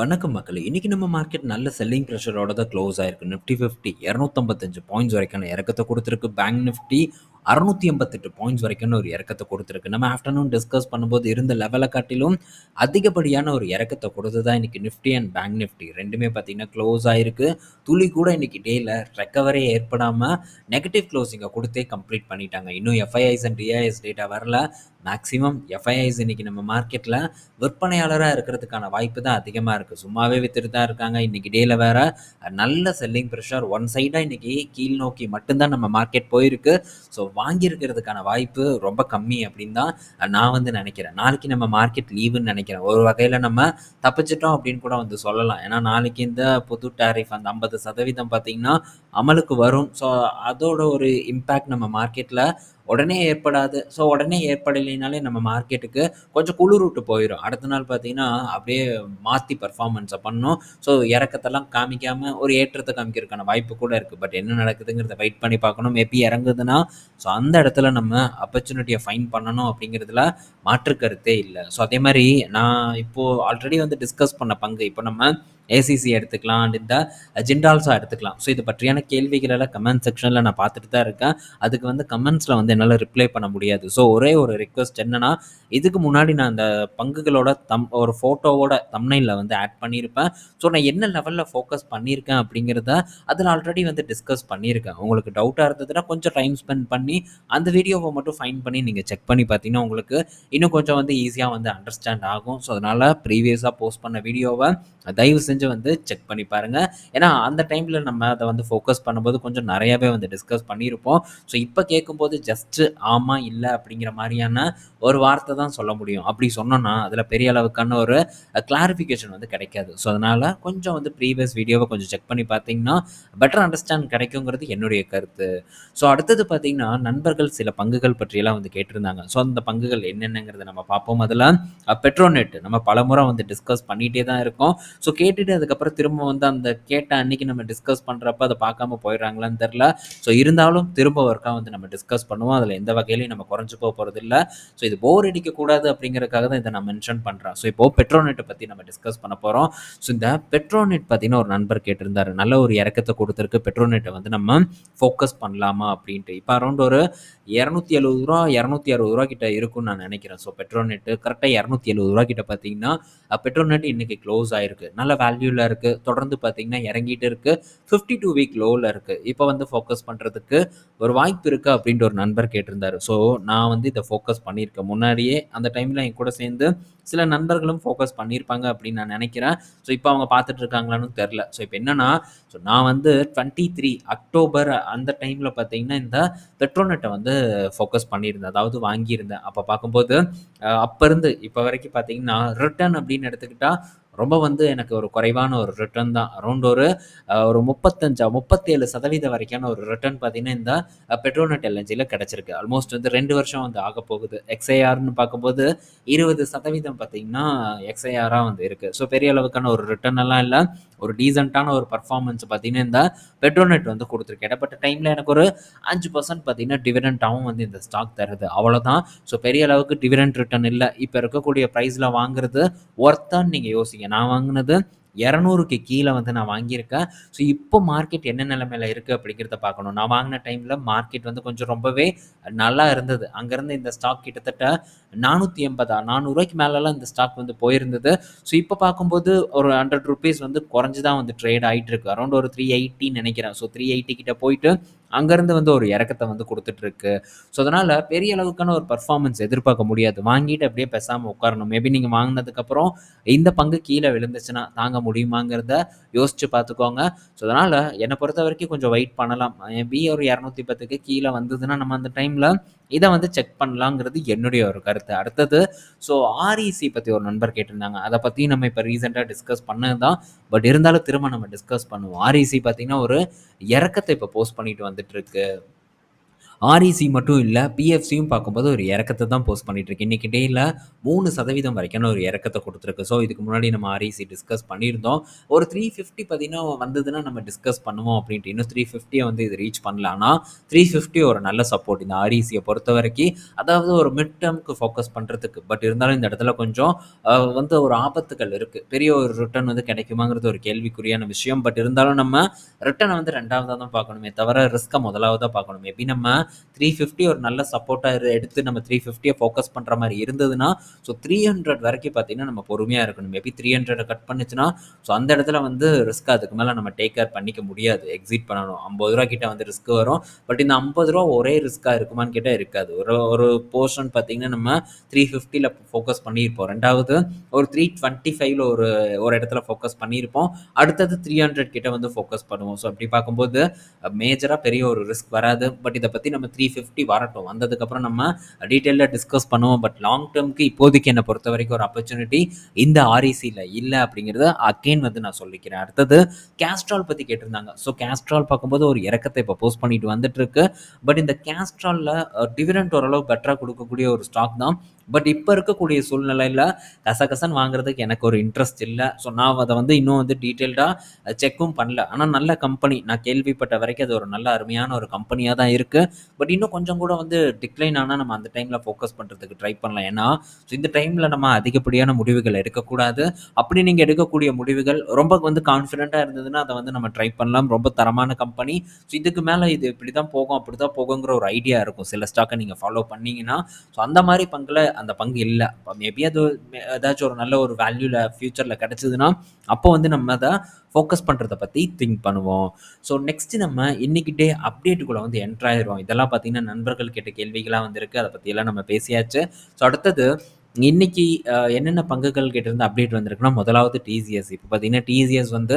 வணக்கம் மக்களே! இன்றைக்கி நம்ம மார்க்கெட் நல்ல செல்லிங் ப்ரெஷரோட தான் க்ளோஸ் ஆயிருக்கு. நிஃப்டி 50 255 பாயிண்ட்ஸ் வரைக்கான இறக்கத்தை கொடுத்துருக்கு பேங்க் நிஃப்டி 688 பாயிண்ட்ஸ் வரைக்கான ஒரு இறக்கத்தை கொடுத்துருக்கு நம்ம ஆஃப்டர்நூன் டிஸ்கஸ் பண்ணும்போது இருந்த லெவலை காட்டிலும் அதிகப்படியான ஒரு இறக்கத்தை கொடுத்து தான் இன்னைக்கு நிஃப்டி அண்ட் பேங்க் நிஃப்டி ரெண்டுமே பார்த்தீங்கன்னா க்ளோஸ் ஆயிருக்கு. துளி கூட இன்றைக்கி டேயில் ரெக்கவரே ஏற்படாமல் நெகட்டிவ் க்ளோஸிங்கை கொடுத்தே கம்ப்ளீட் பண்ணிட்டாங்க. இன்னும் எஃப்ஐஐஸ் அண்ட் டிஐஎஸ் டேட்டா வரல. மேக்ஸிமம் எஃப்ஐஐஸ் இன்றைக்கி நம்ம மார்க்கெட்டில் விற்பனையாளராக இருக்கிறதுக்கான வாய்ப்பு தான் அதிகமாக இருக்குது சும்மாவே வித்துட்டு தான் இருக்காங்க. இன்றைக்கி டேயில் வேற நல்ல செல்லிங் ப்ரெஷர் ஒன் சைடாக இன்றைக்கி கீழ் நோக்கி மட்டும்தான் நம்ம மார்க்கெட் போயிருக்கு. ஸோ வாங்கியிருக்கிறதுக்கான வாய்ப்பு ரொம்ப கம்மி அப்படின்னு தான் நான் வந்து நினைக்கிறேன் நாளைக்கு நம்ம மார்க்கெட் லீவுன்னு நினைக்கிறேன் ஒரு வகையில் நம்ம தப்பிச்சிட்டோம் அப்படின்னு கூட வந்து சொல்லலாம். ஏன்னா நாளைக்கு இந்த புது டேரிஃப் அந்த 50% பார்த்தீங்கன்னா அமலுக்கு வரும். ஸோ அதோட ஒரு இம்பேக்ட் நம்ம மார்க்கெட்டில் உடனே ஏற்படாது. ஸோ உடனே ஏற்படலைனாலே நம்ம மார்க்கெட்டுக்கு கொஞ்சம் குளிர் போயிடும் அடுத்த நாள் பார்த்தீங்கன்னா அப்படியே மாற்றி பர்ஃபார்மன்ஸை பண்ணும். ஸோ இறக்கத்தெல்லாம் காமிக்காமல் ஒரு ஏற்றத்தை காமிக்கிறதுக்கான வாய்ப்பு கூட இருக்குது பட் என்ன நடக்குதுங்கிறத வெயிட் பண்ணி பார்க்கணும். மேபி இறங்குதுன்னா ஸோ அந்த இடத்துல நம்ம ஆப்பர்ச்சுனிட்டியை ஃபைன் பண்ணணும் அப்படிங்கிறதுல மாற்று கருத்தே இல்லை ஸோ அதே மாதிரி நான் இப்போ ஆல்ரெடி வந்து டிஸ்கஸ் பண்ண பங்கு இப்போ நம்ம ஏசிசி எடுத்துக்கலாம் அண்ட் இந்த ஜிண்டால்ஸா எடுத்துக்கலாம். ஸோ இது பற்றியான கேள்விகள் எல்லாம் கமெண்ட் செக்ஷனில் நான் பார்த்துட்டு தான் இருக்கேன். அதுக்கு வந்து கமெண்ட்ஸில் வந்து என்னால் ரிப்ளை பண்ண முடியாது. ஸோ ஒரே ஒரு ரிக்வெஸ்ட் என்னன்னா, இதுக்கு முன்னாடி நான் அந்த பங்குகளோட தம் ஒரு ஃபோட்டோவோட தம்னையில் வந்து ஆட் பண்ணியிருப்பேன். ஸோ நான் என்ன லெவலில் ஃபோக்கஸ் பண்ணியிருக்கேன் அப்படிங்கிறத அதில் ஆல்ரெடி வந்து டிஸ்கஸ் பண்ணியிருக்கேன். உங்களுக்கு டவுட்டாக இருந்ததுன்னா கொஞ்சம் டைம் ஸ்பெண்ட் பண்ணி அந்த வீடியோவை மட்டும் ஃபைன் பண்ணி நீங்கள் செக் பண்ணி பார்த்தீங்கன்னா, உங்களுக்கு இன்னும் கொஞ்சம் வந்து ஈஸியாக வந்து அண்டர்ஸ்டாண்ட் ஆகும். ஸோ அதனால் ப்ரீவியஸாக போஸ்ட் பண்ண வீடியோவை தயவு செஞ்சு வந்து செக் பண்ணி பாருங்க. ஏன்னா அந்த டைமில் நம்ம அதை வந்து ஃபோக்கஸ் பண்ணும்போது கொஞ்சம் நிறையாவே வந்து டிஸ்கஸ் பண்ணியிருப்போம். ஸோ இப்போ கேட்கும்போது ஜஸ்ட்டு ஆமாம் இல்லை அப்படிங்கிற மாதிரியான ஒரு வார்த்தை தான் சொல்ல முடியும். அப்படி சொன்னோம்னா அதில் பெரிய அளவுக்கான ஒரு கிளாரிஃபிகேஷன் வந்து கிடைக்காது. ஸோ அதனால் கொஞ்சம் வந்து ப்ரீவியஸ் வீடியோவை கொஞ்சம் செக் பண்ணி பார்த்தீங்கன்னா, பெட்டர் அண்டர்ஸ்டாண்ட் கிடைக்குங்கிறது என்னுடைய கருத்து. ஸோ அடுத்தது பார்த்தீங்கன்னா, நண்பர்கள் சில பங்குகள் பற்றியெல்லாம் வந்து கேட்டிருந்தாங்க. ஸோ அந்த பங்குகள் என்னென்னங்கிறத நம்ம பார்ப்போம். அதில பெட்ரோநெட் நம்ம பலமுறை வந்து டிஸ்கஸ் பண்ணிகிட்டே தான் இருக்கோம். ஸோ கேட்டுட்டு அதுக்கப்புறம் திரும்ப வந்து அந்த கேட்ட அன்னைக்கு நம்ம டிஸ்கஸ் பண்ணுறப்ப அதை பார்க்காம போயிடுறாங்களான்னு தெரில ஸோ இருந்தாலும் திரும்ப ஒர்க்காக வந்து நம்ம டிஸ்கஸ் பண்ணுவோம். அதில் எந்த வகையிலையும் நம்ம குறைஞ்சு போ இல்லை. ஸோ இது போர் அடிக்கக்கூடாது அப்படிங்கிறதுக்காக தான் இதை நான் மென்ஷன் பண்ணுறேன் ஸோ இப்போ பெட்ரோனெட்டை பற்றி நம்ம டிஸ்கஸ் பண்ண போகிறோம் ஸோ இந்த பெட்ரோனெட் பார்த்தீங்கன்னா, ஒரு நண்பர் கேட்டிருந்தார். நல்ல ஒரு இறக்கத்தை கொடுத்துருக்கு. பெட்ரோனெட்டை வந்து நம்ம ஃபோக்கஸ் பண்ணலாமா அப்படின்ட்டு. இப்போ அரௌண்ட் ஒரு இரநூத்தி எழுபது ரூபா இரநூத்தி அறுபது ரூபா கிட்ட இருக்கும்னு நான் நினைக்கிறேன். ஸோ பெட்ரோனெட்டு கரெக்டாக இரநூத்தி எழுபது ரூபா கிட்ட பார்த்தீங்கன்னா, பெட்ரோநெட் இன்னைக்கு க்ளோஸ் ஆயிருக்கு. நல்ல வேல்யூல இருக்குது தொடர்ந்து பார்த்தீங்கன்னா இறங்கிட்டு இருக்குது ஃபிஃப்டி டூ வீக் லோவில் இருக்குது இப்போ வந்து ஃபோக்கஸ் பண்ணுறதுக்கு ஒரு வாய்ப்பு இருக்குது அப்படின்ட்டு ஒரு நண்பர் கேட்டிருந்தார் ஸோ நான் வந்து இதை ஃபோக்கஸ் பண்ணியிருக்கேன். முன்னாடியே அந்த டைமில் என் கூட சேர்ந்து சில நண்பர்களும் ஃபோக்கஸ் பண்ணியிருப்பாங்க அப்படின்னு நான் நினைக்கிறேன் ஸோ இப்போ அவங்க பார்த்துட்டு இருக்காங்களான்னு தெரில ஸோ இப்போ என்னென்னா ஸோ நான் வந்து 23 அக்டோபர் அந்த டைமில் பார்த்தீங்கன்னா, இந்த பெட்ரோனெட்டை வந்து ஃபோக்கஸ் பண்ணியிருந்தேன். அதாவது வாங்கியிருந்தேன். அப்போ பார்க்கும்போது அப்போ இருந்து இப்போ வரைக்கும் பார்த்தீங்கன்னா, ரிட்டர்ன் அப்படின்னு எடுத்துக்கிட்டால் ரொம்ப வந்து எனக்கு ஒரு குறைவான ஒரு ரிட்டர்ன் தான். அரௌண்ட் ஒரு ஒரு 35 37% வரைக்கான ஒரு ரிட்டர்ன் பார்த்தீங்கன்னா, இந்த பெட்ரோனட் எல்என்ஜியில் கிடச்சிருக்கு ஆல்மோஸ்ட் வந்து ரெண்டு வருஷம் வந்து ஆகப்போகுது. எக்ஸ்ஐஆர்னு பார்க்கும்போது 20% பார்த்தீங்கன்னா, எக்ஸ்ஐஆராக வந்து இருக்குது ஸோ பெரிய அளவுக்கான ஒரு ரிட்டர்ன் எல்லாம் இல்லை ஒரு டீசெண்டான ஒரு பெர்ஃபார்மன்ஸ் பார்த்தீங்கன்னா, இந்த பெட்ரோனெட் வந்து கொடுத்துருக்கு இடப்பட்ட டைமில் எனக்கு ஒரு அஞ்சு பர்சன்ட் பார்த்தீங்கன்னா, டிவிடெண்டாவும் வந்து இந்த ஸ்டாக் தருது. அவ்வளோதான். ஸோ பெரிய அளவுக்கு டிவிடெண்ட் ரிட்டர்ன் இல்லை இப்போ இருக்கக்கூடிய ப்ரைஸில் வாங்குறது ஒர்த்தான்னு நீங்கள் யோசிங்க. நான் வாங்கினது இரநூறுக்கு கீழே வந்து நான் வாங்கியிருக்கேன். ஸோ இப்போ மார்க்கெட் என்ன நிலைமையில இருக்குது அப்படிங்கிறத பார்க்கணும். நான் வாங்கின டைமில் மார்க்கெட் வந்து கொஞ்சம் ரொம்பவே நல்லா இருந்தது. அங்கேருந்து இந்த ஸ்டாக் கிட்டத்தட்ட நானூற்றி எண்பதா நானூறுரூவாய்க்கு மேலெலாம் இந்த ஸ்டாக் வந்து போயிருந்தது. ஸோ இப்போ பார்க்கும்போது ஒரு ஹண்ட்ரட் ருபீஸ் வந்து குறைஞ்சு தான் வந்து ட்ரேட் ஆகிட்டு இருக்கு. அரௌண்ட் ஒரு 380 நெனைக்கிறேன். ஸோ 380 கிட்ட போயிட்டு அங்கேருந்து வந்து ஒரு இறக்கத்தை வந்து கொடுத்துட்ருக்கு ஸோ அதனால் பெரிய அளவுக்கான ஒரு பர்ஃபார்மன்ஸ் எதிர்பார்க்க முடியாது. வாங்கிட்டு அப்படியே பேசாமல் உட்காரணும். மேபி நீங்கள் வாங்கினதுக்கப்புறம் இந்த பங்கு கீழே விழுந்துச்சுன்னா தாங்க முடியுமாங்கிறத யோசிச்சு பார்த்துக்கோங்க. ஸோ அதனால் என்னை பொறுத்த வரைக்கும் கொஞ்சம் வெயிட் பண்ணலாம். மேபி ஒரு இரநூத்தி பத்துக்கு கீழே வந்ததுன்னா நம்ம அந்த டைமில் இதை வந்து செக் பண்ணலாங்கிறது என்னுடைய ஒரு கருத்து. அடுத்தது ஸோ ஆர்இசி பற்றி ஒரு நண்பர் கேட்டிருந்தாங்க. அதை பற்றி நம்ம இப்போ ரீசெண்டாக டிஸ்கஸ் பண்ணது தான். பட் இருந்தாலும் திரும்ப நம்ம டிஸ்கஸ் பண்ணுவோம். ஆர்இசி பார்த்தீங்கன்னா, ஒரு இறக்கத்தை இப்போ போஸ்ட் பண்ணிட்டு வந்துட்டு இருக்கு. ஆர்இசி மட்டும் இல்லை பிஎஃப்சியும் பார்க்கும்போது ஒரு இறக்கத்தை தான் போஸ்ட் பண்ணிட்டுருக்கு. இன்னைக்கு டேல 3% வரைக்கான ஒரு இறக்கத்தை கொடுத்துருக்கு ஸோ, இதுக்கு முன்னாடி நம்ம ஆர்இசி டிஸ்கஸ் பண்ணியிருந்தோம். ஒரு 350 பார்த்தீங்கன்னா வந்ததுன்னா நம்ம டிஸ்கஸ் பண்ணுவோம் அப்படின்ட்டு. இன்னும் 350 வந்து இது ரீச் பண்ணல. ஆனா 350 ஒரு நல்ல சப்போர்ட் இந்த ஆரிசியை பொறுத்த வரைக்கும் அதாவது ஒரு மிட் டெர்ம்க்கு ஃபோக்கஸ் பண்ணுறதுக்கு பட் இருந்தாலும் இந்த இடத்துல கொஞ்சம் வந்து ஒரு ஆபத்துக்கள் இருக்குது பெரிய ஒரு ரிட்டர்ன் வந்து கிடைக்குமாங்கிறது ஒரு கேள்விக்குறியான விஷயம். பட் இருந்தாலும் நம்ம ரிட்டர்னை வந்து ரெண்டாவதாக தான் பார்க்கணுமே தவிர, ரிஸ்க்கை முதலாவதாக பார்க்கணும். எப்படி நம்ம 350 ஒரு நல்ல சப்போர்ட்டா எடுத்து நம்ம 350ய ஃபோக்கஸ் பண்ற மாதிரி இருந்ததுன்னா, ஸோ 300 வரைக்கும் பார்த்தீங்கன்னா, நம்ம பொறுமையா இருக்கணும். மேபி 300 கட் பண்ணுச்சுன்னா, ஸோ அந்த இடத்துல வந்து ரிஸ்க் அதுக்கு மேல நம்ம டேக் கேர் பண்ணிக்க முடியாது. எக்ஸிட் பண்ணணும். ஐம்பது ரூபா கிட்ட வந்து ரிஸ்க் வரும். பட் இந்த ஐம்பது ரூபா ஒரே ரிஸ்க்காக இருக்குமான்னு கேட்டால் இருக்காது. ஒரு ஒரு போர்ஷன் பார்த்தீங்கன்னா, நம்ம 350ல ஃபோக்கஸ் பண்ணியிருப்போம். ரெண்டாவது ஒரு 325ல ஒரு ஒரு இடத்துல ஃபோக்கஸ் பண்ணியிருப்போம். அடுத்தது 300 கிட்ட வந்து ஃபோக்கஸ் பண்ணுவோம். ஸோ அப்படி பார்க்கும்போது மேஜரா பெரிய ஒரு ரிஸ்க் வராது. பட் இத பத்தி நம்ம 350 வரட்டும். வந்ததுக்கப்புறம் நம்ம டீட்டெயிலில் டிஸ்கஸ் பண்ணுவோம். பட் லாங் டெர்ம்க்கு இப்போதைக்கு என்னை பொறுத்த வரைக்கும் ஒரு ஆப்பர்ச்சுனிட்டி இந்த ஆர்இசியில் இல்லை அப்படிங்கிறத அகைன் வந்து நான் சொல்லிக்கிறேன். அடுத்தது கேஸ்ட்ரால் பற்றி கேட்டிருந்தாங்க. ஸோ கேஸ்ட்ரால் பார்க்கும்போது ஒரு இறக்கத்தை இப்போ போஸ்ட் பண்ணிட்டு வந்துட்டுருக்கு. பட் இந்த கேஸ்ட்ராலில் அ டிவிடெண்ட் ஓரளவு பெட்டராக கொடுக்கக்கூடிய ஒரு ஸ்டாக் தான். பட் இப்போ இருக்கக்கூடிய சூழ்நிலையில் கசகசன்னு வாங்குறதுக்கு எனக்கு ஒரு இன்ட்ரெஸ்ட் இல்லை ஸோ நான் அதை வந்து இன்னும் வந்து டீட்டெயில்டாக செக்கும் பண்ணல. ஆனால் நல்ல கம்பெனி. நான் கேள்விப்பட்ட வரைக்கும் அது ஒரு நல்ல அருமையான ஒரு கம்பெனியாக தான் இருக்குது பட் இன்னும் கொஞ்சம் கூட வந்து டிக்ளைன் ஆனால் நம்ம அந்த டைமில் ஃபோக்கஸ் பண்ணுறதுக்கு ட்ரை பண்ணலாம். ஏன்னா, ஸோ இந்த டைமில் நம்ம அதிகப்படியான முடிவுகள் எடுக்கக்கூடாது. அப்படி நீங்கள் எடுக்கக்கூடிய முடிவுகள் ரொம்ப வந்து கான்ஃபிடென்ட்டா இருந்ததுன்னா, அதை வந்து நம்ம ட்ரை பண்ணலாம். ரொம்ப தரமான கம்பெனி. ஸோ இதுக்கு மேலே இது இப்படி தான் போகும், அப்படி தான் போகுங்கிற ஒரு ஐடியா இருக்கும். சில ஸ்டாக்கை நீங்கள் ஃபாலோ பண்ணிங்கன்னா ஸோ அந்த மாதிரி பங்குல அந்த பங்கு இல்லை மேபி அது ஏதாச்சும் ஒரு நல்ல ஒரு வேல்யூவில் ஃப்யூச்சரில் கிடச்சிதுன்னா அப்போ வந்து நம்ம அதை ஃபோக்கஸ் பண்ணுறத பற்றி திங்க் பண்ணுவோம். ஸோ நெக்ஸ்ட் நம்ம இன்னைக்கு டே அப்டேட்டுக்குள்ளே வந்து என்ட்ராயிரும் இதெல்லாம் பார்த்தீங்கன்னா, நண்பர்கள் கேட்ட கேள்விகளாக வந்திருக்கு. அதை பற்றியெல்லாம் நம்ம பேசியாச்சு. ஸோ அடுத்தது இன்னைக்கு என்னென்ன பங்குகள் கிட்ட அப்டேட் வந்திருக்குன்னா, முதலாவது டிசிஎஸ். இப்போ பார்த்தீங்கன்னா, டிசிஎஸ் வந்து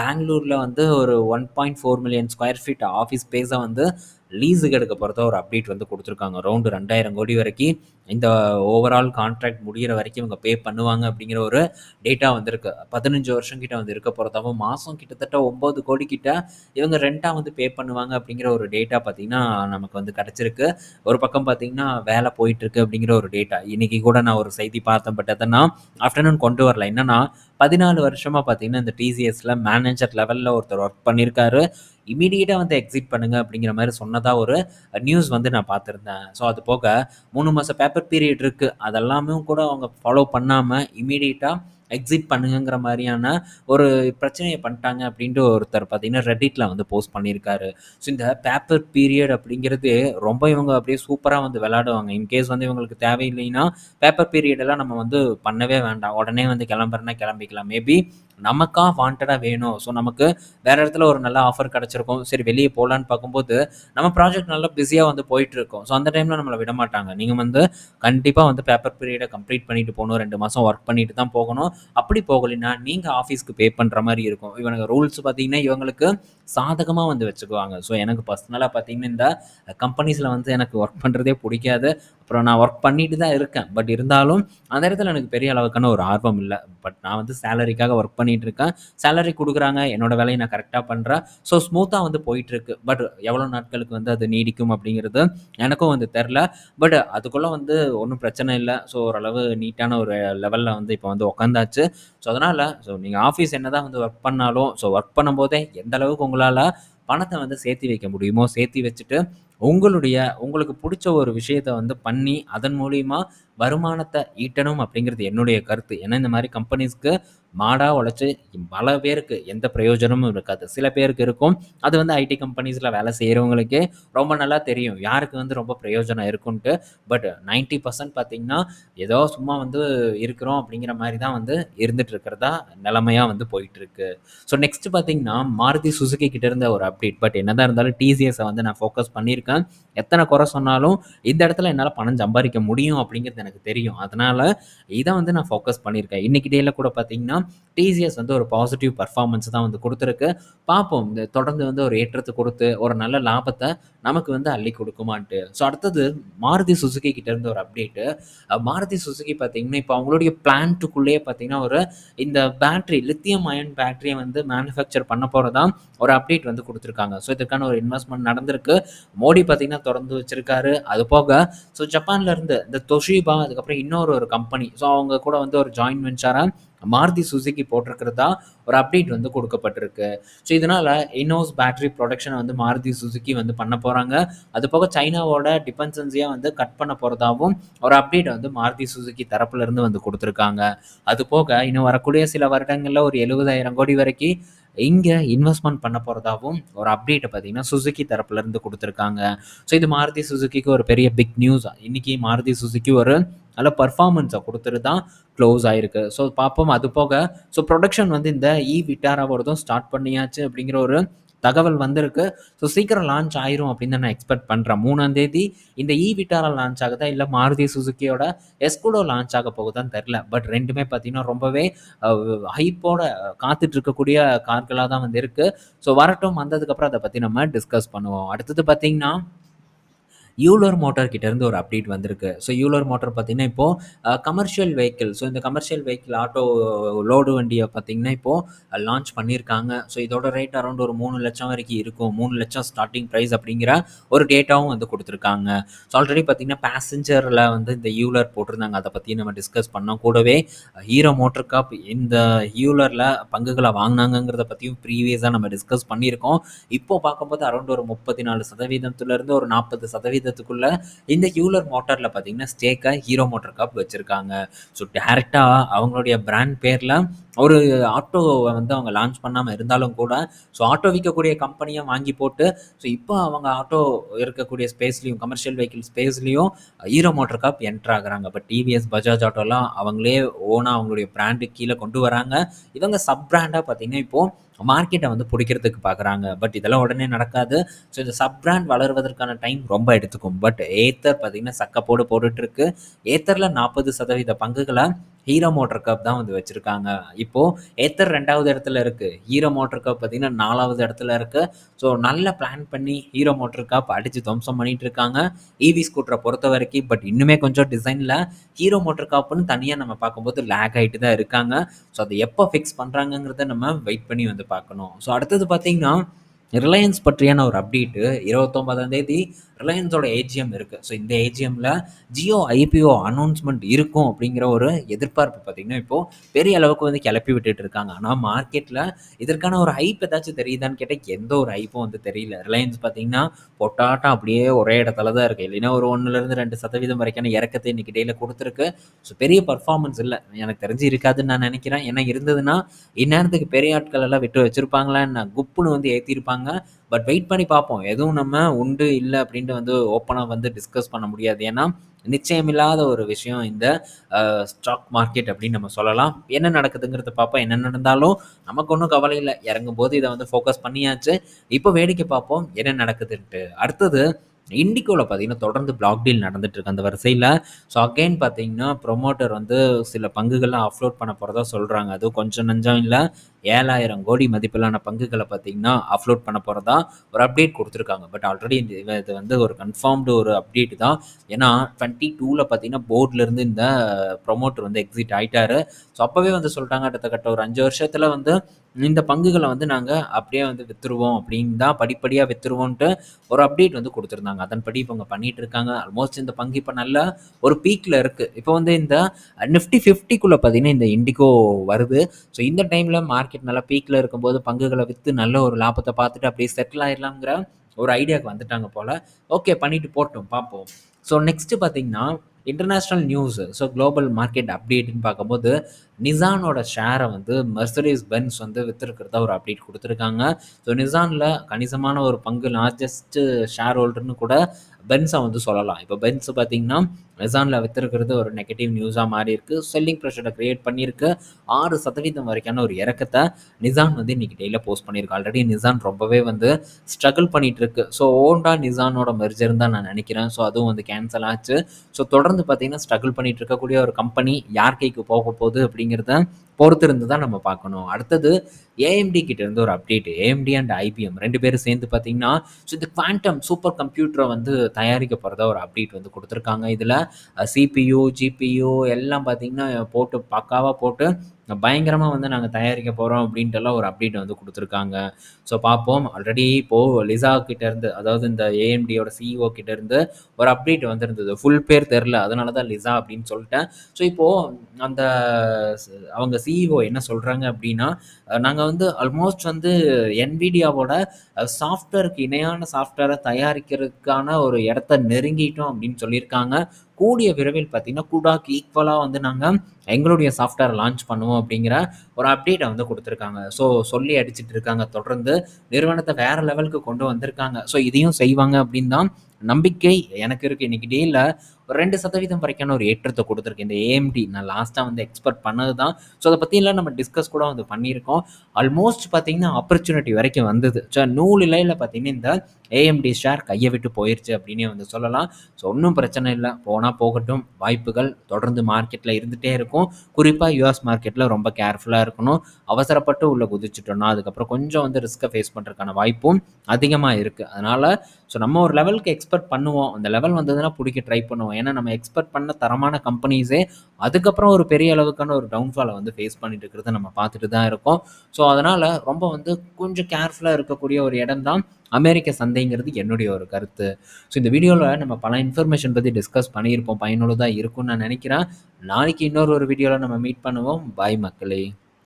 பெங்களூரில் வந்து ஒரு 1.4 மில்லியன் ஸ்கொயர் ஃபீட் ஆஃபீஸ் ஸ்பேஸை வந்து லீஸுக்கு எடுக்க போகிறத ஒரு அப்டேட் வந்து கொடுத்துருக்காங்க ரவுண்டு ரெண்டாயிரம் கோடி வரைக்கும் இந்த ஓவரால் கான்ட்ராக்ட் முடியிற வரைக்கும் இவங்க பே பண்ணுவாங்க அப்படிங்கிற ஒரு டேட்டா வந்திருக்கு. 15 வருஷம் கிட்ட வந்து இருக்க போகிறதாவும் மாதம் கிட்டத்தட்ட ஒம்பது கோடி கிட்ட இவங்க ரெண்டாக வந்து பே பண்ணுவாங்க அப்படிங்கிற ஒரு டேட்டா பார்த்தீங்கன்னா, நமக்கு வந்து கிடச்சிருக்கு ஒரு பக்கம் பார்த்தீங்கன்னா, வேலை போயிட்டுருக்கு அப்படிங்கிற ஒரு டேட்டா. இன்றைக்கி கூட நான் ஒரு செய்தி பார்த்தேன். பட் அதை நான் ஆஃப்டர்நூன் கொண்டு வரல. என்னென்னா பதினாலு வருஷமாக பார்த்தீங்கன்னா, இந்த டிசிஎஸில் மேனேஜர் லெவலில் ஒருத்தர் ஒர்க் பண்ணியிருக்காரு. இம்மீடியேட்டா வந்து எக்ஸிட் பண்ணுங்க அப்படிங்கிற மாதிரி சொன்னதாக ஒரு நியூஸ் வந்து நான் பார்த்துருந்தேன் ஸோ அது போக மூணு மாதம் பேப்பர் பீரியட் இருக்குது அதெல்லாமும் கூட அவங்க ஃபாலோ பண்ணாமல் இம்மீடியேட்டா எக்ஸிட் பண்ணுங்கிற மாதிரியான ஒரு பிரச்சனையை பண்ணிட்டாங்க அப்படின்ட்டு ஒருத்தர் பார்த்தீங்கன்னா, ரெட்டிட்ல வந்து போஸ்ட் பண்ணியிருக்காரு. ஸோ இந்த பேப்பர் பீரியட் அப்படிங்கிறது ரொம்ப இவங்க அப்படியே சூப்பராக வந்து விளையாடுவாங்க. இன்கேஸ் வந்து இவங்களுக்கு தேவையில்லைன்னா, பேப்பர் பீரியடெல்லாம் நம்ம வந்து பண்ணவே வேண்டாம். உடனே வந்து கிளம்புறேன்னா கிளம்பிக்கலாம். மேபி நமக்கா வாண்டடாக வேணும். ஸோ நமக்கு வேறு இடத்துல ஒரு நல்ல ஆஃபர் கிடச்சிருக்கும் சரி வெளியே போகலான்னு பார்க்கும்போது, நம்ம ப்ராஜெக்ட் நல்லா பிஸியாக வந்து போயிட்டுருக்கும். ஸோ அந்த டைமில் நம்மளை விட மாட்டாங்க நீங்கள் வந்து கண்டிப்பாக வந்து பேப்பர் பீரியடை கம்ப்ளீட் பண்ணிட்டு போகணும் ரெண்டு மாதம் ஒர்க் பண்ணிட்டு தான் போகணும். அப்படி போகலைன்னா, நீங்கள் ஆஃபீஸ்க்கு பே பண்ணுற மாதிரி இருக்கும். இவனுக்கு ரூல்ஸ் பார்த்தீங்கன்னா, இவங்களுக்கு சாதகமாக வந்து வச்சுக்குவாங்க. ஸோ எனக்கு பர்சனலாக பார்த்தீங்கன்னா, இந்த கம்பெனிஸில் வந்து எனக்கு ஒர்க் பண்ணுறதே பிடிக்காது அப்புறம் நான் ஒர்க் பண்ணிட்டு தான் இருக்கேன். பட் இருந்தாலும் அந்த இடத்துல எனக்கு பெரிய அளவுக்கான ஒரு ஆர்வம் இல்லை பட் நான் வந்து சேலரிக்காக ஒர்க் பண்ணிட்டு இருக்கேன். சேலரி கொடுக்குறாங்க என்னோட வேலையை நான் கரெக்டாக பண்ணுறேன் ஸோ ஸ்மூத்தாக வந்து போயிட்டுருக்கு. பட் எவ்வளோ நாட்களுக்கு வந்து அது நீடிக்கும் அப்படிங்கிறது எனக்கும் வந்து தெரில பட் அதுக்குள்ளே வந்து ஒன்றும் பிரச்சனை இல்லை ஸோ ஓரளவு நீட்டான ஒரு லெவலில் வந்து இப்போ வந்து உட்காந்தாச்சு. ஸோ அதனால் ஸோ நீங்கள் ஆஃபீஸ் என்னதான் வந்து ஒர்க் பண்ணாலும், ஸோ ஒர்க் பண்ணும்போதே எந்த அளவுக்கு உங்களால் பணத்தை வந்து சேர்த்தி வைக்க முடியுமோ, சேர்த்தி வச்சுட்டு உங்களுடைய உங்களுக்கு பிடிச்ச ஒரு விஷயத்த வந்து பண்ணி, அதன் மூலியமா வருமானத்தை ஈட்டணும் அப்படிங்கிறது என்னுடைய கருத்து. ஏன்னா இந்த மாதிரி கம்பெனிஸ்க்கு மாடா உழைச்சி பல பேருக்கு எந்த பிரயோஜனமும் இருக்காது. சில பேருக்கு இருக்கும். அது வந்து ஐடி கம்பெனிஸில் வேலை செய்கிறவங்களுக்கே ரொம்ப நல்லா தெரியும். யாருக்கு வந்து ரொம்ப பிரயோஜனம் இருக்குன்ட்டு. பட் 90% பார்த்தீங்கன்னா, ஏதோ சும்மா வந்து இருக்கிறோம் அப்படிங்கிற மாதிரி தான் வந்து இருந்துட்டு இருக்கிறதா நிலமையாக வந்து போயிட்டுருக்கு. ஸோ நெக்ஸ்ட் பார்த்தீங்கன்னா, மாருதி சுசுகி கிட்ட இருந்த ஒரு அப்டேட். பட் என்னதான் இருந்தாலும் டிசிஎஸை வந்து நான் ஃபோக்கஸ் பண்ணியிருக்கேன். எத்தனை குறை சொன்னாலும் இந்த இடத்துல என்னால் பணம் சம்பாதிக்க முடியும் அப்படிங்கிறது எனக்கு தெரியும். அதனால் இதை வந்து நான் ஃபோக்கஸ் பண்ணியிருக்கேன். இன்னைக்கு டேல கூட பார்த்தீங்கன்னா, டிசிஎஸ் வந்து ஒரு பாசிட்டிவ் பர்ஃபார்மன்ஸ் தான் வந்து கொடுத்துருக்கு பார்ப்போம். இந்த தொடர்ந்து வந்து ஒரு ஏற்றத்தை கொடுத்து ஒரு நல்ல லாபத்தை நமக்கு வந்து அள்ளி கொடுக்குமான்ட்டு ஸோ அடுத்தது மாருதி சுசுகி கிட்டேருந்து ஒரு அப்டேட்டு. மாருதி சுசுகி பார்த்தீங்கன்னா, இப்போ அவங்களுடைய பிளான்ட்டுக்குள்ளேயே பார்த்தீங்கன்னா, ஒரு இந்த பேட்டரி லித்தியம் அயன் பேட்டரியை வந்து மேனுஃபேக்சர் பண்ண போகிறதா ஒரு அப்டேட் வந்து கொடுத்துருக்காங்க ஸோ இதுக்கான ஒரு இன்வெஸ்ட்மெண்ட் நடந்திருக்கு. மோடி பார்த்தீங்கன்னா தொடர்ந்து வச்சிருக்காரு. அது போக ஸோ ஜப்பான்லேருந்து இந்த தொஷிபா அதுக்கப்புறம் இன்னொரு ஒரு கம்பெனி. ஸோ அவங்க கூட வந்து ஒரு ஜாயின் வென்ச்சரா மாருதி சுசுக்கி போட்டிருக்கிறதா ஒரு அப்டேட் வந்து கொடுக்கப்பட்டிருக்கு. ஸோ இதனால் இனோஸ் பேட்டரி ப்ரொடக்ஷனை வந்து மாருதி சுசுக்கி வந்து பண்ண போகிறாங்க அது போக சைனாவோட டிபென்சன்சியாக வந்து கட் பண்ண போகிறதாவும் ஒரு அப்டேட் வந்து மாருதி சுசுக்கி தரப்புலேருந்து வந்து கொடுத்துருக்காங்க. அது போக இன்னும் வரக்கூடிய சில வருடங்களில் ஒரு 70,000 கோடி வரைக்கும் இங்கே இன்வெஸ்ட்மெண்ட் பண்ண போகிறதாகவும் ஒரு அப்டேட்டை பார்த்தீங்கன்னா, சுசுகி தரப்புலேருந்து கொடுத்துருக்காங்க ஸோ இது மாருதி சுசுகிக்கு ஒரு பெரிய பிக் நியூஸ். இன்றைக்கி மாருதி சுசுக்கி ஒரு நல்ல பர்ஃபார்மன்ஸை கொடுத்துட்டு தான் க்ளோஸ் ஆகிருக்கு ஸோ பார்ப்போம். அது போக ஸோ ப்ரொடக்ஷன் வந்து இந்த இ விட்டாராவோடதும் ஸ்டார்ட் பண்ணியாச்சு அப்படிங்கிற ஒரு தகவல் வந்திருக்கு. ஸோ சீக்கிரம் லான்ச் ஆயிரும் அப்படின்னு தான் நான் எக்ஸ்பெக்ட் பண்ணுறேன் மூணாம் தேதி இந்த இ விட்டாரா லான்ச் ஆகுதா? இல்லை மாருதி சுசுக்கியோட எஸ்கூடோ லான்ச் ஆக போகுதான்னு தெரில பட் ரெண்டுமே பார்த்தீங்கன்னா, ரொம்பவே ஹைப்போட காத்துட்டு இருக்கக்கூடிய கார்களாக தான் வந்து இருக்கு. ஸோ வரட்டும். வந்ததுக்கப்புறம் அதை பற்றி நம்ம டிஸ்கஸ் பண்ணுவோம். அடுத்தது பார்த்தீங்கன்னா யூலர் மோட்டார் கிட்டேருந்து ஒரு அப்டேட் வந்திருக்கு. ஸோ யூலர் மோட்டார் பார்த்தீங்கன்னா, இப்போ கமர்ஷியல் வெஹிக்கிள் ஸோ இந்த கமர்ஷியல் வெஹிக்கிள் ஆட்டோ லோடு வண்டியை பார்த்தீங்கன்னா, இப்போது லான்ச் பண்ணியிருக்காங்க. ஸோ இதோட ரேட் அரௌண்ட் ஒரு மூணு லட்சம் வரைக்கும் இருக்கும். மூணு லட்சம் ஸ்டார்டிங் ப்ரைஸ் அப்படிங்கிற ஒரு டேட்டாவும் வந்து கொடுத்துருக்காங்க ஸோ ஆல்ரெடி பார்த்தீங்கன்னா, பேசஞ்சரில் வந்து இந்த யூலர் போட்டிருந்தாங்க. அதை பற்றி நம்ம டிஸ்கஸ் பண்ணோம். கூடவே ஹீரோ மோட்டர் கப் இந்த ஹியூலரில் பங்குகளை வாங்கினாங்கிறத பற்றியும் ப்ரீவியஸாக நம்ம டிஸ்கஸ் பண்ணியிருக்கோம். இப்போ பார்க்கும்போது அரௌண்ட் ஒரு முப்பத்தி நாலு சதவீதத்துலேருந்து ஒரு 40% க்குள்ள இந்த யூலர் மோட்டார்ல பார்த்தீங்கன்னா, ஸ்டேக்க ஹீரோ மோட்டார் கப் வச்சிருக்காங்க. ஸோ டேரக்டா அவங்களுடைய பிராண்ட் பேர்ல ஒரு ஆட்டோவை வந்து அவங்க லான்ச் பண்ணாமல் இருந்தாலும் கூட, ஸோ ஆட்டோ விற்கக்கூடிய கம்பெனிய வாங்கி போட்டு, ஸோ இப்போ அவங்க ஆட்டோ இருக்கக்கூடிய ஸ்பேஸ்லேயும் கமர்ஷியல் வெஹிக்கிள் ஸ்பேஸ்லேயும் ஹீரோ மோட்டர் காப் என்டர் ஆகுறாங்க. பட் டிவிஎஸ், பஜாஜ் ஆட்டோலாம் அவங்களே ஓனாக அவங்களுடைய பிராண்டு கீழே கொண்டு வராங்க. இவங்க சப் பிராண்டாக பார்த்தீங்கன்னா, இப்போ மார்க்கெட்டை வந்து பிடிக்கிறதுக்கு பார்க்குறாங்க. பட் இதெல்லாம் உடனே நடக்காது. ஸோ இந்த சப் பிராண்ட் வளர்வதற்கான டைம் ரொம்ப எடுத்துக்கும். பட் ஏத்தர் பார்த்தீங்கன்னா, சக்கப்போடு போட்டுட்ருக்கு ஏத்தரில் நாற்பது சதவீத பங்குகளை ஹீரோ மோட்டர் கப் தான் வந்து வச்சுருக்காங்க இப்போது ஏத்தர் ரெண்டாவது இடத்துல இருக்குது ஹீரோ மோட்டர் கப் பார்த்தீங்கன்னா, நாலாவது இடத்துல இருக்குது ஸோ நல்ல பிளான் பண்ணி ஹீரோ மோட்டர் கப் அடித்து துவம்சம் பண்ணிகிட்டு இருக்காங்க. ஈவி பொறுத்த வரைக்கும் பட் இன்னுமே கொஞ்சம் டிசைனில் ஹீரோ மோட்டர் கப்புன்னு தனியாக நம்ம பார்க்கும்போது லேக் ஆகிட்டு தான் இருக்காங்க. ஸோ அதை எப்போ ஃபிக்ஸ் பண்ணுறாங்கங்கிறத நம்ம வெயிட் பண்ணி வந்து பார்க்கணும். ஸோ அடுத்தது பார்த்திங்கன்னா ரிலையன்ஸ் பற்றியான ஒரு அப்டேட்டு 29ஆம் தேதி ரிலையன்ஸோட ஏஜிஎம் இருக்குது ஸோ இந்த ஏஜிஎம்மில் ஜியோ ஐபிஓ அனௌன்ஸ்மெண்ட் இருக்கும் அப்படிங்கிற ஒரு எதிர்பார்ப்பு பார்த்தீங்கன்னா, இப்போ பெரிய அளவுக்கு வந்து கிளப்பி விட்டுட்டு இருக்காங்க. ஆனால் மார்க்கெட்டில் இதற்கான ஒரு ஹைப் ஏதாச்சும் தெரியுதான்னு கேட்டால் எந்த ஒரு ஹைப்பும் வந்து தெரியல. ரிலையன்ஸ் பார்த்தீங்கன்னா, பொட்டாட்டம் அப்படியே ஒரே இடத்துல தான் இருக்குது இல்லைன்னா ஒரு 1லிருந்து 2% வரைக்கான இறக்கத்தை இன்னைக்கு டேல கொடுத்துருக்கு ஸோ பெரிய பர்ஃபார்மன்ஸ் இல்லை எனக்கு தெரிஞ்சு இருக்காதுன்னு நான் நினைக்கிறேன். ஏன்னா இருந்ததுன்னா, இந்நேரத்துக்கு பெரிய ஆட்கள் எல்லாம் விட்டு வச்சுருப்பாங்களா என்ன? குப்புன்னு வந்து ஏற்றிருப்பாங்க பட் வெயிட் பண்ணி பார்ப்போம். எதுவும் நம்ம உண்டு, இல்லை அப்படின்னு அப்படின்ட்டு வந்து ஓப்பனாக வந்து டிஸ்கஸ் பண்ண முடியாது. ஏன்னா, நிச்சயமில்லாத ஒரு விஷயம் இந்த ஸ்டாக் மார்க்கெட் அப்படின்னு நம்ம சொல்லலாம். என்ன நடக்குதுங்கிறத பார்ப்போம். என்ன நடந்தாலும் நமக்கு ஒன்றும் கவலை இல்ல. இறங்கும்போது இதை வந்து ஃபோக்கஸ் பண்ணியாச்சு. இப்போ வேடிக்கை பார்ப்போம் என்ன நடக்குதுன்ட்டு. அடுத்தது இண்டிகோவில் பார்த்தீங்கன்னா, தொடர்ந்து பிளாக் டீல் நடந்துட்டு இருக்கு. அந்த வரிசையில் ஸோ அகைன் பார்த்தீங்கன்னா, ப்ரொமோட்டர் வந்து சில பங்குகள்லாம் அப்லோட் பண்ண போகிறதா சொல்கிறாங்க அதுவும் கொஞ்சம் நஞ்சம் இல்லை ஏழாயிரம் கோடி மதிப்பிலான பங்குகளை பார்த்தீங்கன்னா, அப்லோட் பண்ண போகிறதா ஒரு அப்டேட் கொடுத்துருக்காங்க பட் ஆல்ரெடி இந்த இது வந்து ஒரு கன்ஃபார்ம்டு ஒரு அப்டேட் தான். ஏன்னா 22ல பார்த்தீங்கன்னா, போர்ட்லேருந்து இந்த ப்ரொமோட்டர் வந்து எக்ஸிட் ஆகிட்டாரு ஸோ அப்போவே வந்து சொல்ட்டாங்க, கிட்டத்தட்ட ஒரு அஞ்சு வருஷத்தில் வந்து இந்த பங்குகளை வந்து நாங்கள் அப்படியே வந்து வித்துருவோம் அப்படின்னு தான் படிப்படியாக வித்துருவோன்ட்டு ஒரு அப்டேட் வந்து கொடுத்துருந்தாங்க அதன்படி இவங்க பண்ணிட்டு இருக்காங்க. ஆல்மோஸ்ட் இந்த பங்கு இப்போ நல்ல ஒரு பீக்கில் இருக்குது இப்போ வந்து இந்த நிஃப்டி 50க்குள்ள பார்த்தீங்கன்னா, இந்த இண்டிகோ வருது. ஸோ இந்த டைமில் மார்க்கெட் நல்லா பீக்கில் இருக்கும்போது பங்குகளை விற்று நல்ல ஒரு லாபத்தை பார்த்துட்டு அப்படியே செட்டில் ஆயிடலாங்கிற ஒரு ஐடியாவுக்கு வந்துட்டாங்க போல் ஓகே பண்ணிவிட்டு போட்டோம் பார்ப்போம். ஸோ நெக்ஸ்ட்டு பார்த்தீங்கன்னா, international news so global market அப்டேட்டுன்னு பார்க்கும்போது, நிசானோட ஷேரை வந்து மெர்சடிஸ் பென்ஸ் வந்து விற்றுருக்கிறதா ஒரு அப்டேட் கொடுத்துருக்காங்க. ஸோ நிசானில் கணிசமான ஒரு பங்கு லார்ஜஸ்ட்டு ஷேர் ஹோல்டர்னு கூட பென்ஸை வந்து சொல்லலாம். இப்போ பென்ஸ் பார்த்தீங்கன்னா நிசானில் விற்றுருக்கிறது ஒரு நெகட்டிவ் நியூஸாக மாறி இருக்குது செல்லிங் ப்ரெஷரை க்ரியேட் பண்ணியிருக்கு. ஆறு சதவீதம் வரைக்கான ஒரு இறக்கத்தை நிசான் வந்து இன்றைக்கி டெய்லியில் போஸ்ட் பண்ணியிருக்கு. ஆல்ரெடி நிசான் ரொம்பவே வந்து ஸ்ட்ரகிள் பண்ணிகிட்டு இருக்கு ஸோ ஓண்டா நிசானோட மெர்ஜர் தான் நான் நினைக்கிறேன். ஸோ அதுவும் வந்து கேன்சல் ஆச்சு. ஸோ தொடர்ந்து பார்த்தீங்கன்னா ஸ்ட்ரகிள் பண்ணிகிட்டு இருக்கக்கூடிய ஒரு கம்பெனி யார் கைக்கு போக போகுது அப்படிங்கிறத பொறுத்திருந்து தான் நம்ம பார்க்கணும். அடுத்தது ஏஎம்டி கிட்ட இருந்து ஒரு அப்டேட் ஏஎம்டி அண்ட் ஐபிஎம் ரெண்டு பேரும் சேர்ந்து பார்த்தீங்கன்னா ஸோ இந்த குவாண்டம் சூப்பர் கம்ப்யூட்டரை வந்து தயாரிக்க போகிறதா ஒரு அப்டேட் வந்து கொடுத்துருக்காங்க. இதில் சிபியு ஜிபியு எல்லாம் பார்த்தீங்கன்னா போட்டு பக்காவாக போட்டு பயங்கரமாக வந்து நாங்கள் தயாரிக்க போகிறோம் அப்படின்ட்டுலாம் ஒரு அப்டேட் வந்து கொடுத்துருக்காங்க. ஸோ பார்ப்போம். ஆல்ரெடி இப்போது லிசா கிட்டேருந்து அதாவது இந்த ஏஎம்டியோட சிஇஓ கிட்டேருந்து ஒரு அப்டேட் வந்திருந்தது. ஃபுல் பேர் தெரில அதனால தான் லிசா அப்படின்னு சொல்லிட்டேன். ஸோ இப்போது அந்த அவங்க சிஇஓ என்ன சொல்கிறாங்க அப்படின்னா நாங்கள் வந்து ஆல்மோஸ்ட் வந்து என்விடியாவோட சாஃப்ட்வேருக்கு இணையான சாஃப்ட்வேரை தயாரிக்கிறதுக்கான ஒரு இடத்த நெருங்கிட்டோம் அப்படின்னு சொல்லியிருக்காங்க. கூடிய விரைவில் பார்த்தீங்கன்னா கூடாக்கு ஈக்குவலாக வந்து நாங்கள் எங்களுடைய சாஃப்ட்வேர் லான்ச் பண்ணுவோம் அப்படிங்கிற ஒரு அப்டேட்டை வந்து கொடுத்துருக்காங்க. ஸோ சொல்லி அடிச்சிட்டு இருக்காங்க. தொடர்ந்து நிறுவனத்தை வேறு லெவலுக்கு கொண்டு வந்திருக்காங்க. ஸோ இதையும் செய்வாங்க அப்படின்னு தான் நம்பிக்கை எனக்கு இருக்குது இன்றைக்கி டேயில் ஒரு ரெண்டு சதவீதம் வரைக்கான ஒரு ஏற்றத்தை கொடுத்துருக்கு. இந்த ஏஎம்டி நான் லாஸ்ட்டாக வந்து எக்ஸ்பெக்ட் பண்ணது தான் ஸோ அதை பற்றியெல்லாம் நம்ம டிஸ்கஸ் கூட வந்து பண்ணியிருக்கோம். ஆல்மோஸ்ட் பார்த்திங்கன்னா ஆப்பர்ச்சுனிட்டி வரைக்கும் வந்தது. ஸோ நூல் இலையில் இந்த ஏஎம்டி ஷேர் கையை விட்டு போயிடுச்சு அப்படின்னே வந்து சொல்லலாம். ஸோ ஒன்றும் பிரச்சனை இல்லை. போனால் போகட்டும். வாய்ப்புகள் தொடர்ந்து மார்க்கெட்டில் இருந்துகிட்டே இருக்கும். குறிப்பாக யூஎஸ் மார்க்கெட்டில் ரொம்ப கேர்ஃபுல்லாக இருக்கணும். அவசரப்பட்டு உள்ளே குதிச்சிட்டோம்னா அதுக்கப்புறம் கொஞ்சம் வந்து ரிஸ்க்கை ஃபேஸ் பண்ணுறதுக்கான வாய்ப்பும் அதிகமாக இருக்குது அதனால் ஸோ நம்ம ஒரு லெவலுக்கு எக்ஸ்பெக்ட் எக்ஸ்பெக்ட் பண்ணுவோம். அந்த லெவல் வந்ததுன்னா பிடிக்க ட்ரை பண்ணுவோம். ஏன்னா நம்ம எக்ஸ்பெக்ட் பண்ண தரமான கம்பெனிஸே அதுக்கப்புறம் ஒரு பெரிய அளவுக்கான ஒரு டவுன்ஃபாலை வந்து ஃபேஸ் பண்ணிட்டு இருக்கிறத நம்ம பார்த்துட்டு தான் இருக்கோம். ஸோ அதனால் ரொம்ப வந்து கொஞ்சம் கேர்ஃபுல்லாக இருக்கக்கூடிய ஒரு இடம் தான் அமெரிக்க சந்தைங்கிறது என்னுடைய ஒரு கருத்து. ஸோ இந்த வீடியோவில் நம்ம பல இன்ஃபர்மேஷன் பற்றி டிஸ்கஸ் பண்ணியிருப்போம். பயனுள்ளதாக இருக்கும்னு நான் நினைக்கிறேன். நாளைக்கு இன்னொரு ஒரு வீடியோவில் நம்ம மீட் பண்ணுவோம். பாய் மக்களே.